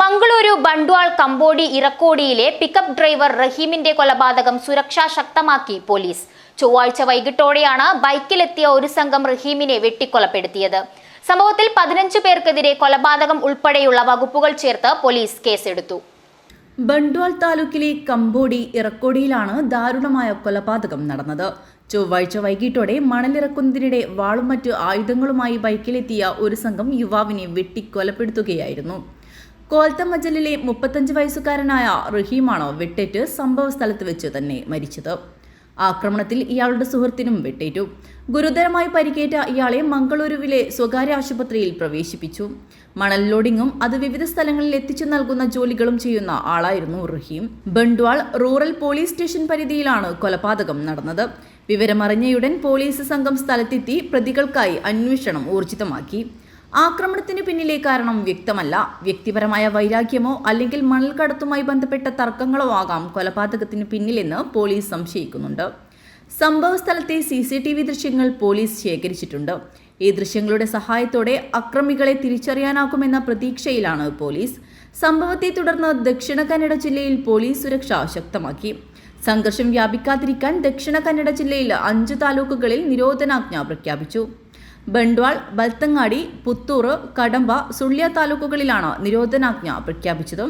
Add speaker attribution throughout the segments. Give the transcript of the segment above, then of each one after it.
Speaker 1: മംഗളൂരു ബണ്ട്വാൾ കമ്പോടി ഇറക്കോടിയിലെ pickup driver റഹീമിന്റെ കൊലപാതകം സുരക്ഷ ശക്തമാക്കി പോലീസ്. ചൊവ്വാഴ്ച വൈകിട്ടോടെയാണ് ബൈക്കിലെത്തിയ ഒരു സംഘം റഹീമിനെ വെട്ടിക്കൊലപ്പെടുത്തിയത്. സംഭവത്തിൽ പതിനഞ്ച് പേർക്കെതിരെ കൊലപാതകം ഉൾപ്പെടെയുള്ള വകുപ്പുകൾ ചേർത്ത് പോലീസ് കേസെടുത്തു.
Speaker 2: ബണ്ട്വാൾ താലൂക്കിലെ കമ്പോടി ഇറക്കോടിയിലാണ് ദാരുണമായ കൊലപാതകം നടന്നത്. ചൊവ്വാഴ്ച വൈകിട്ടോടെ മണലിറക്കുന്നതിനിടെ വാളും മറ്റ് ആയുധങ്ങളുമായി ബൈക്കിലെത്തിയ ഒരു സംഘം യുവാവിനെ വെട്ടിക്കൊലപ്പെടുത്തുകയായിരുന്നു. കോൽത്തം മജലിലെ മുപ്പത്തഞ്ച് വയസ്സുകാരനായ റഹീമാണ് വെട്ടേറ്റ് സംഭവ സ്ഥലത്ത് വെച്ച് തന്നെ മരിച്ചത്. ആക്രമണത്തിൽ ഇയാളുടെ സുഹൃത്തിനും വെട്ടേറ്റു. ഗുരുതരമായി പരിക്കേറ്റ ഇയാളെ മംഗളൂരുവിലെ സ്വകാര്യ ആശുപത്രിയിൽ പ്രവേശിപ്പിച്ചു. മണൽ ലോഡിങ്ങും അത് വിവിധ സ്ഥലങ്ങളിൽ എത്തിച്ചു നൽകുന്ന ജോലികളും ചെയ്യുന്ന ആളായിരുന്നു Rahim. Bantwal rural police station പരിധിയിലാണ് കൊലപാതകം നടന്നത്. വിവരമറിഞ്ഞയുടൻ പോലീസ് സംഘം സ്ഥലത്തെത്തി പ്രതികൾക്കായി അന്വേഷണം ഊർജിതമാക്കി. ആക്രമണത്തിന് പിന്നിലെ കാരണം വ്യക്തമല്ല. വ്യക്തിപരമായ വൈരാഗ്യമോ അല്ലെങ്കിൽ മണൽക്കടത്തുമായി ബന്ധപ്പെട്ട തർക്കങ്ങളോ ആകാം കൊലപാതകത്തിന് പിന്നിലെന്ന് പോലീസ് സംശയിക്കുന്നുണ്ട്. സംഭവ സ്ഥലത്തെ സി സി ടി വി ദൃശ്യങ്ങൾ പോലീസ് ശേഖരിച്ചിട്ടുണ്ട്. ഈ ദൃശ്യങ്ങളുടെ സഹായത്തോടെ അക്രമികളെ തിരിച്ചറിയാനാകുമെന്ന പ്രതീക്ഷയിലാണ് പോലീസ്. സംഭവത്തെ തുടർന്ന് ദക്ഷിണ കന്നഡ ജില്ലയിൽ പോലീസ് സുരക്ഷ ശക്തമാക്കി. സംഘർഷം വ്യാപിക്കാതിരിക്കാൻ ദക്ഷിണ കന്നഡ ജില്ലയിൽ അഞ്ച് താലൂക്കുകളിൽ നിരോധനാജ്ഞ പ്രഖ്യാപിച്ചു. ബണ്ട്വാൾ ബൽത്തങ്ങാടി പുത്തൂർ കടമ്പ സുള്ളിയ താലൂക്കുകളിലാണ് നിരോധനാജ്ഞ പ്രഖ്യാപിച്ചത്.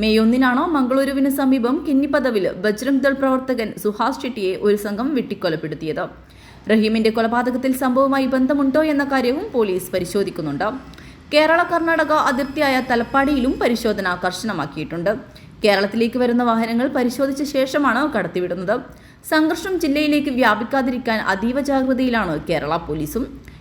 Speaker 2: മെയ് ഒന്നിനാണ് മംഗളൂരുവിന് സമീപം കിന്നിപ്പദവിൽ ബജ്രംഗ് ദൾ പ്രവർത്തകൻ സുഹാസ് ചെട്ടിയെ ഒരു സംഘം വെട്ടിക്കൊലപ്പെടുത്തിയത്. റഹീമിന്റെ കൊലപാതകത്തിൽ സംഭവവുമായി ബന്ധമുണ്ടോ എന്ന കാര്യവും പോലീസ് പരിശോധിക്കുന്നുണ്ട്. കേരള കർണാടക അതിർത്തിയായ തലപ്പാടിയിലും പരിശോധന കർശനമാക്കിയിട്ടുണ്ട്. കേരളത്തിലേക്ക് വരുന്ന വാഹനങ്ങൾ പരിശോധിച്ച ശേഷമാണ് കടത്തിവിടുന്നത്. സംഘർഷം ജില്ലയിലേക്ക് വ്യാപിക്കാതിരിക്കാൻ അതീവ ജാഗ്രതയിലാണ് കേരള പോലീസും.